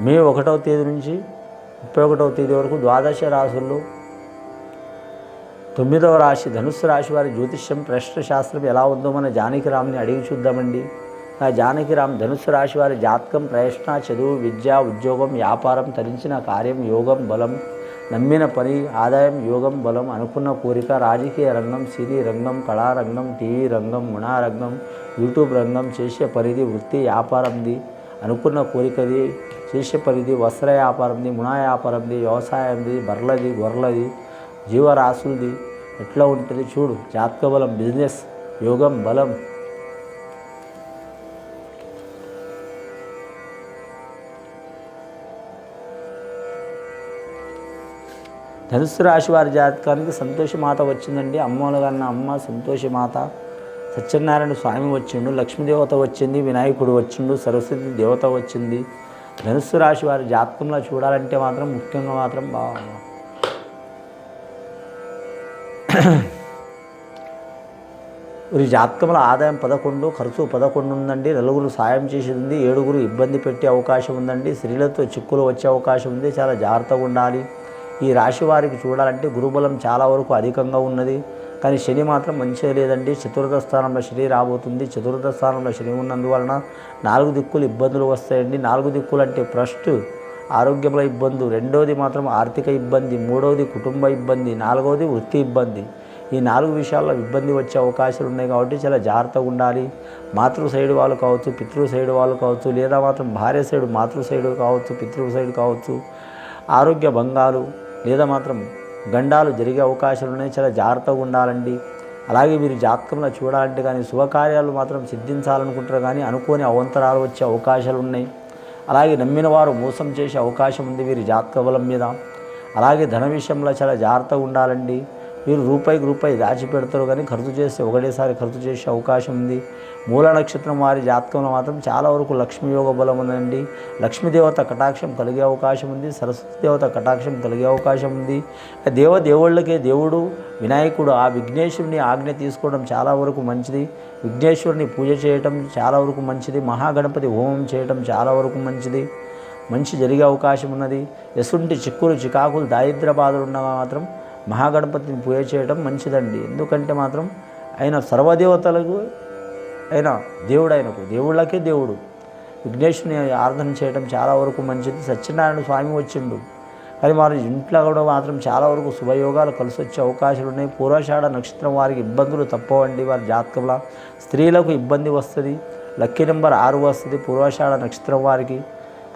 మే ఒకటవ తేదీ నుంచి ముప్పై ఒకటవ తేదీ వరకు ద్వాదశ రాశుల్లో తొమ్మిదవ రాశి ధనుస్సు రాశి వారి జ్యోతిష్యం ప్రశ్న శాస్త్రం ఎలా ఉందో మన జానకిరామ్ని అడిగి చూద్దామండి. నా జానకిరామ్ ధనుస్సు రాశి వారి జాతకం ప్రయత్న చదువు విద్య ఉద్యోగం వ్యాపారం తరించిన కార్యం యోగం బలం నమ్మిన పని ఆదాయం యోగం బలం అనుకున్న కోరిక రాజకీయ రంగం సినీ రంగం కళారంగం టీవీ రంగం గుణారంగం యూట్యూబ్ రంగం చేసే పరిధి వృత్తి వ్యాపారంది అనుకున్న కోరికది చేసే పరిధి వస్త్ర వ్యాపారంది మునా వ్యాపారంది వ్యవసాయంది బర్లది గొర్రెలది జీవరాశులది. ఎట్లా ఉంటుంది చూడు. జాతక బలం బిజినెస్ యోగం బలం. ధనుసు రాశి వారి జాతకానికి సంతోషమాత వచ్చిందండి. అమ్మోలు గన్న అమ్మ సంతోషమాత. సత్యనారాయణ స్వామి వచ్చిండు లక్ష్మీదేవత వచ్చింది వినాయకుడు వచ్చిండు సరస్వతి దేవత వచ్చింది. ధనుస్సు రాశి వారి జాతకంలో చూడాలంటే మాత్రం ముఖ్యంగా మాత్రం బాగా వీరి జాతకంలో ఆదాయం పదకొండు ఖర్చు పదకొండు ఉందండి. నలుగురు సాయం చేసేది ఉంది ఏడుగురు ఇబ్బంది పెట్టే అవకాశం ఉందండి. స్త్రీలతో చిక్కులు వచ్చే అవకాశం ఉంది. చాలా జాగ్రత్తగా ఉండాలి. ఈ రాశి వారికి చూడాలంటే గురుబలం చాలా వరకు అధికంగా ఉన్నది. కానీ శని మాత్రం మంచిగా లేదండి. చతుర్థ స్థానంలో శని రాబోతుంది. చతుర్థ స్థానంలో శని ఉన్నందువలన నాలుగు దిక్కులు ఇబ్బందులు వస్తాయండి. నాలుగు దిక్కులు అంటే ఫస్ట్ ఆరోగ్యంలో ఇబ్బంది. రెండవది మాత్రం ఆర్థిక ఇబ్బంది. మూడవది కుటుంబ ఇబ్బంది. నాలుగవది వృత్తి ఇబ్బంది. ఈ నాలుగు విషయాల్లో ఇబ్బంది వచ్చే అవకాశాలు ఉన్నాయి కాబట్టి చాలా జాగ్రత్తగా ఉండాలి. మాతృ సైడ్ వాళ్ళు కావచ్చు పితృ సైడ్ వాళ్ళు కావచ్చు లేదా మాత్రం భార్య సైడ్ మాతృ సైడ్ కావచ్చు పితృ సైడ్ కావచ్చు ఆరోగ్య భంగాలు లేదా మాత్రం గండాలు జరిగే అవకాశాలు ఉన్నాయి. చాలా జాగ్రత్తగా ఉండాలండి. అలాగే మీరు జాతకంలో చూడాలంటే కానీ శుభకార్యాలు మాత్రం సిద్ధించాలనుకుంటారు కానీ అనుకోని అవంతరాలు వచ్చే అవకాశాలు ఉన్నాయి. అలాగే నమ్మిన వారు మోసం చేసే అవకాశం ఉంది వీరి జాతక బలం మీద. అలాగే ధన విషయంలో చాలా జాగ్రత్తగా ఉండాలండి. మీరు రూపాయికి రూపాయి దాచి పెడతారు కానీ ఖర్చు చేస్తే ఒకటేసారి ఖర్చు చేసే అవకాశం ఉంది. మూల నక్షత్రం వారి జాతకంలో మాత్రం చాలా వరకు లక్ష్మీ యోగ బలం ఉందండి. లక్ష్మీదేవత కటాక్షం కలిగే అవకాశం ఉంది. సరస్వతి దేవత కటాక్షం కలిగే అవకాశం ఉంది. దేవ దేవుళ్ళకే దేవుడు వినాయకుడు ఆ విఘ్నేశ్వరుని ఆజ్ఞ తీసుకోవడం చాలా వరకు మంచిది. విఘ్నేశ్వరుని పూజ చేయటం చాలా వరకు మంచిది. మహాగణపతి హోమం చేయటం చాలా వరకు మంచిది. మంచి జరిగే అవకాశం ఉన్నది. ఎసుంటి చిక్కులు చికాకులు దారిద్ర బాధలు ఉండగా మాత్రం మహాగణపతిని పూజ చేయడం మంచిదండి. ఎందుకంటే మాత్రం ఆయన సర్వదేవతలకు ఆయన దేవుడు ఆయనకు దేవుళ్ళకే దేవుడు. విఘ్నేశ్వరుని ఆరాధన చేయడం చాలా వరకు మంచిది. సత్యనారాయణ స్వామి వచ్చిండు. కానీ వారి ఇంట్లో కూడా మాత్రం చాలా వరకు శుభయోగాలు కలిసి వచ్చే అవకాశాలు ఉన్నాయి. పూర్వషాఢ నక్షత్రం వారికి ఇబ్బందులు తప్పవండి. వారి జాతకంలో స్త్రీలకు ఇబ్బంది వస్తుంది. లక్కీ నెంబర్ ఆరు వస్తుంది పూర్వషాఢ నక్షత్రం వారికి.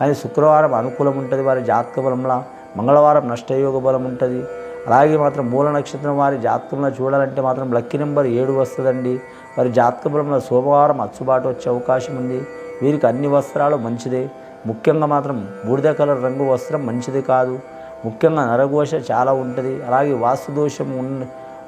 కానీ శుక్రవారం అనుకూలం ఉంటుంది. వారి జాతక బలంలో మంగళవారం నష్టయోగ బలం ఉంటుంది. అలాగే మాత్రం మూల నక్షత్రం వారి జాతకంలో చూడాలంటే మాత్రం లక్కీ నెంబర్ ఏడు వస్తుందండి. వారి జాతకంలో సోమవారం అచ్చుబాటు వచ్చే అవకాశం ఉంది. వీరికి అన్ని వస్త్రాలు మంచిదే. ముఖ్యంగా మాత్రం బూడిద కలర్ రంగు వస్త్రం మంచిది కాదు. ముఖ్యంగా నరఘోష చాలా ఉంటుంది. అలాగే వాస్తు దోషం ఉన్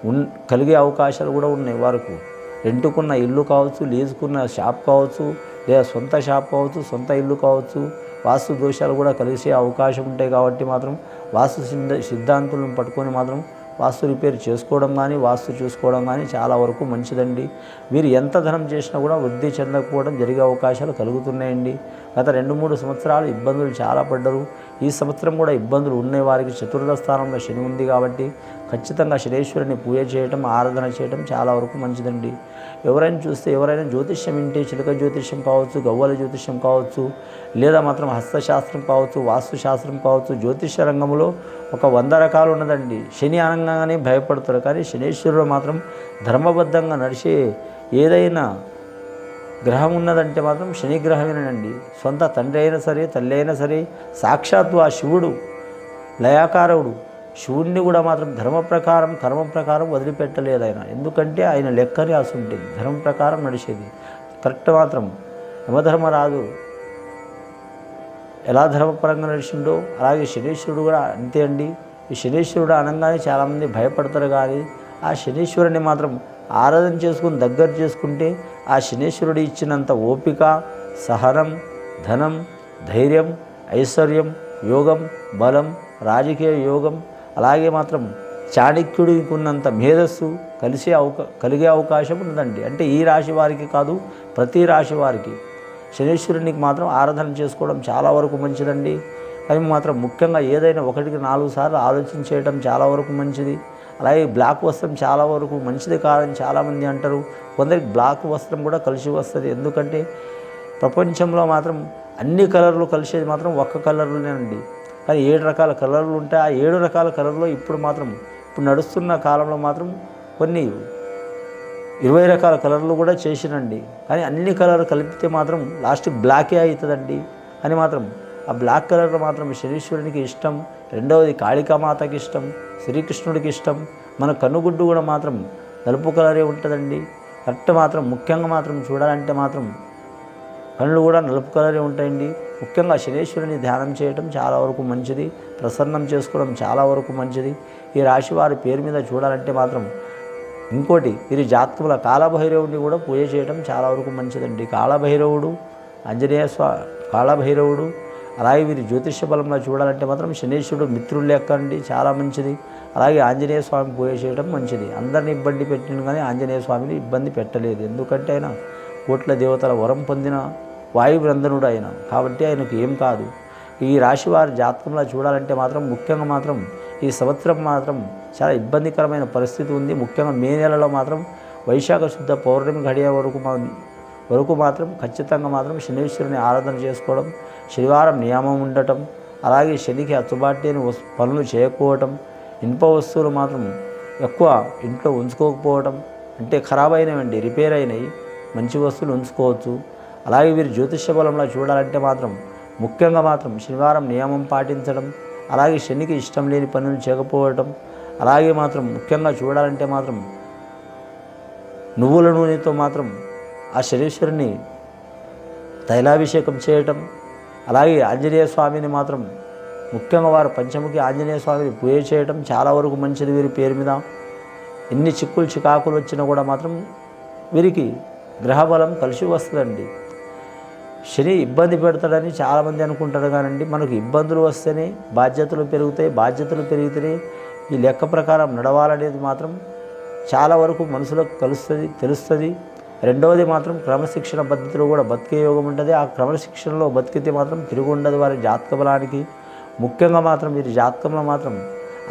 ఉన్ కలిగే అవకాశాలు కూడా ఉన్నాయి వారికి. రెంటుకున్న ఇల్లు కావచ్చు లీజుకున్న షాప్ కావచ్చు లేదా సొంత షాప్ కావచ్చు సొంత ఇల్లు కావచ్చు వాస్తు దోషాలు కూడా కలిసే అవకాశం ఉంటాయి కాబట్టి మాత్రం వాస్తు సిద్ధ సిద్ధాంతులను పట్టుకొని మాత్రం వాస్తు రిపేర్ చేసుకోవడం కానీ వాస్తు చూసుకోవడం కానీ చాలా వరకు మంచిదండి. మీరు ఎంత ధనం చేసినా కూడా వృద్ధి చెందకపోవడం జరిగే అవకాశాలు కలుగుతున్నాయండి. గత రెండు మూడు సంవత్సరాలు ఇబ్బందులు చాలా పడ్డరు. ఈ సంవత్సరం కూడా ఇబ్బందులు ఉన్నాయి. వారికి చతుర్థ స్థానంలో శని ఉంది కాబట్టి ఖచ్చితంగా శనేశ్వరుని పూజ చేయటం ఆరాధన చేయటం చాలా వరకు మంచిదండి. ఎవరైనా చూస్తే ఎవరైనా జ్యోతిష్యం వింటే చిలుక జ్యోతిష్యం కావచ్చు గవ్వల జ్యోతిష్యం కావచ్చు లేదా మాత్రం హస్తశాస్త్రం కావచ్చు వాస్తుశాస్త్రం కావచ్చు జ్యోతిష్య రంగంలో ఒక వంద రకాలు ఉన్నదండి. శని అనగానే భయపడతారు. కానీ శనేశ్వరుడు మాత్రం ధర్మబద్ధంగా నడిచే ఏదైనా గ్రహం ఉన్నదంటే మాత్రం శని గ్రహమేనండి. సొంత తండ్రి అయినా సరే తల్లి అయినా సరే సాక్షాత్తు ఆ శివుడు లయాకారవుడు. శివుణ్ణి కూడా మాత్రం ధర్మ ప్రకారం కర్మ ప్రకారం వదిలిపెట్టలేదు ఆయన. ఎందుకంటే ఆయన లెక్కని ఉంటుంది. ధర్మ ప్రకారం నడిచేది. కరెక్ట్ మాత్రం. యమధర్మరాజు ఎలా ధర్మపరంగా నడిచిండో అలాగే శనీశ్వరుడు కూడా అంతే అండి. ఈ శనీశ్వరుడు అనగానే చాలామంది భయపడతారు కానీ ఆ శనీశ్వరుని మాత్రం ఆరాధన చేసుకుని దగ్గర చేసుకుంటే ఆ శనీశ్వరుడు ఇచ్చినంత ఓపిక సహనం ధనం ధైర్యం ఐశ్వర్యం యోగం బలం రాజకీయ యోగం అలాగే మాత్రం చాణక్యుడికి ఉన్నంత మేధస్సు కలిసే అవకా కలిగే అవకాశం ఉందండి అంటే ఈ రాశి వారికి కాదు ప్రతి రాశి వారికి. శనీశ్వరునికి మాత్రం ఆరాధన చేసుకోవడం చాలా వరకు మంచిదండి. కానీ మాత్రం ముఖ్యంగా ఏదైనా ఒకటికి నాలుగు సార్లు ఆలోచించేయడం చాలా వరకు మంచిది. అలాగే బ్లాక్ వస్త్రం చాలా వరకు మంచిది కాదని చాలామంది అంటారు. కొందరికి బ్లాక్ వస్త్రం కూడా కలిసి వస్తుంది. ఎందుకంటే ప్రపంచంలో మాత్రం అన్ని కలర్లు కలిసేది మాత్రం ఒక్క కలర్లోనేనండి కానీ ఏడు రకాల కలర్లు ఉంటాయి. ఆ ఏడు రకాల కలర్లో ఇప్పుడు మాత్రం ఇప్పుడు నడుస్తున్న కాలంలో మాత్రం కొన్ని ఇరవై రకాల కలర్లు కూడా చేసినండి కానీ అన్ని కలర్ కలిపితే మాత్రం లాస్ట్ బ్లాకే అవుతుందండి. అని మాత్రం ఆ బ్లాక్ కలర్ మాత్రం శనీశ్వరునికి ఇష్టం రెండవది కాళికామాతకి ఇష్టం శ్రీకృష్ణుడికి ఇష్టం. మన కన్నుగుడ్డు కూడా మాత్రం నలుపు కలరే ఉంటుందండి. కరెక్ట్ మాత్రం ముఖ్యంగా మాత్రం చూడాలంటే మాత్రం కళ్ళు కూడా నలుపు కలరే ఉంటాయండి. ముఖ్యంగా శనేశ్వరుని ధ్యానం చేయటం చాలా వరకు మంచిది. ప్రసన్నం చేసుకోవడం చాలా వరకు మంచిది. ఈ రాశి వారి పేరు మీద చూడాలంటే మాత్రం ఇంకోటి వీరి జాతకుల కాలభైరవుడిని కూడా పూజ చేయడం చాలా వరకు మంచిదండి. కాళభైరవుడు ఆంజనేయ స్వా కాళభైరవుడు అలాగే వీరి జ్యోతిష బలంలో చూడాలంటే మాత్రం శనీశ్వరుడు మిత్రులు లెక్కండి చాలా మంచిది. అలాగే ఆంజనేయ స్వామి పూజ చేయడం మంచిది. అందరిని ఇబ్బంది పెట్టిన కానీ ఆంజనేయ స్వామిని ఇబ్బంది పెట్టలేదు. ఎందుకంటే ఆయన కోట్ల దేవతల వరం పొందిన వాయువ్రంధనుడు ఆయన కాబట్టి ఆయనకు ఏం కాదు. ఈ రాశి వారి జాతకంలో చూడాలంటే మాత్రం ముఖ్యంగా మాత్రం ఈ సంవత్సరం మాత్రం చాలా ఇబ్బందికరమైన పరిస్థితి ఉంది. ముఖ్యంగా మే నెలలో మాత్రం వైశాఖ శుద్ధ పౌర్ణమి గడియ వరకు మా వరకు మాత్రం ఖచ్చితంగా మాత్రం శనీశ్వరుని ఆరాధన చేసుకోవడం శనివారం నియమం ఉండటం అలాగే శనికి అచ్చుబాటు వస్ పనులు చేయకపోవటం ఇనుప వస్తువులు మాత్రం ఎక్కువ ఇంట్లో ఉంచుకోకపోవటం అంటే ఖరాబ్ అయినవండి రిపేర్ అయినాయి మంచి వస్తువులు ఉంచుకోవచ్చు. అలాగే వీరు జ్యోతిష్య బలంలో చూడాలంటే మాత్రం ముఖ్యంగా మాత్రం శనివారం నియమం పాటించడం అలాగే శనికి ఇష్టం లేని పనులు చేయకపోవటం అలాగే మాత్రం ముఖ్యంగా చూడాలంటే మాత్రం నువ్వుల నూనెతో మాత్రం ఆ శనీశ్వరుని తైలాభిషేకం చేయటం అలాగే ఆంజనేయ స్వామిని మాత్రం ముఖ్యంగా వారు పంచముఖి ఆంజనేయ స్వామిని పూజ చేయటం చాలా వరకు మంచిది వీరి పేరు మీద. ఎన్ని చిక్కులు చికాకులు వచ్చినా కూడా మాత్రం వీరికి గ్రహబలం కలిసి వస్తుందండి. శని ఇబ్బంది పెడతాడని చాలామంది అనుకుంటారు కానండి మనకు ఇబ్బందులు వస్తేనే బాధ్యతలు పెరుగుతాయి బాధ్యతలు పెరిగితేనే ఈ లెక్క ప్రకారం నడవాలనేది మాత్రం చాలా వరకు మనసులకు కలుస్తుంది తెలుస్తుంది. రెండవది మాత్రం క్రమశిక్షణ పద్ధతిలో కూడా బతికే యోగం ఉంటుంది. ఆ క్రమశిక్షణలో బతికితే మాత్రం తిరిగి ఉండదు వారి జాతక బలానికి. ముఖ్యంగా మాత్రం వీరి జాతకంలో మాత్రం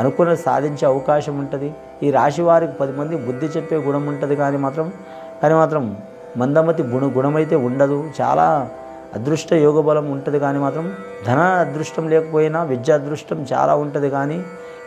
అనుకున్న సాధించే అవకాశం ఉంటుంది. ఈ రాశి వారికి పది మంది బుద్ధి చెప్పే గుణం ఉంటుంది కానీ మాత్రం కానీ మాత్రం మందమతి గుణ గుణమైతే ఉండదు. చాలా అదృష్ట యోగ బలం ఉంటుంది కానీ మాత్రం ధన అదృష్టం లేకపోయినా విద్య అదృష్టం చాలా ఉంటుంది కానీ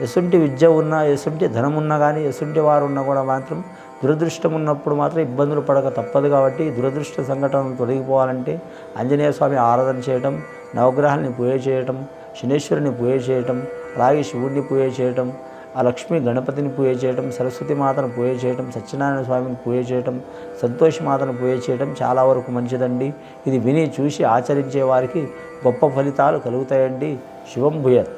ఎసుంటి విద్య ఉన్నా ఎసుంటి ధనం ఉన్నా కానీ ఎసుంటి వారు ఉన్నా కూడా మాత్రం దురదృష్టం ఉన్నప్పుడు మాత్రం ఇబ్బందులు పడక తప్పదు కాబట్టి దురదృష్ట సంఘటనలు తొలగిపోవాలంటే ఆంజనేయ స్వామి ఆరాధన చేయటం నవగ్రహాలని పూజ చేయటం శనేశ్వరుని పూజ చేయటం అలాగే శివుడిని పూజ చేయటం ఆ లక్ష్మీ గణపతిని పూజ చేయటం సరస్వతి మాతను పూజ చేయటం సత్యనారాయణ స్వామిని పూజ చేయటం సంతోష్ మాతను పూజ చేయటం చాలా వరకు మంచిదండి. ఇది విని చూసి ఆచరించే వారికి గొప్ప ఫలితాలు కలుగుతాయండి. శివం భూయత్.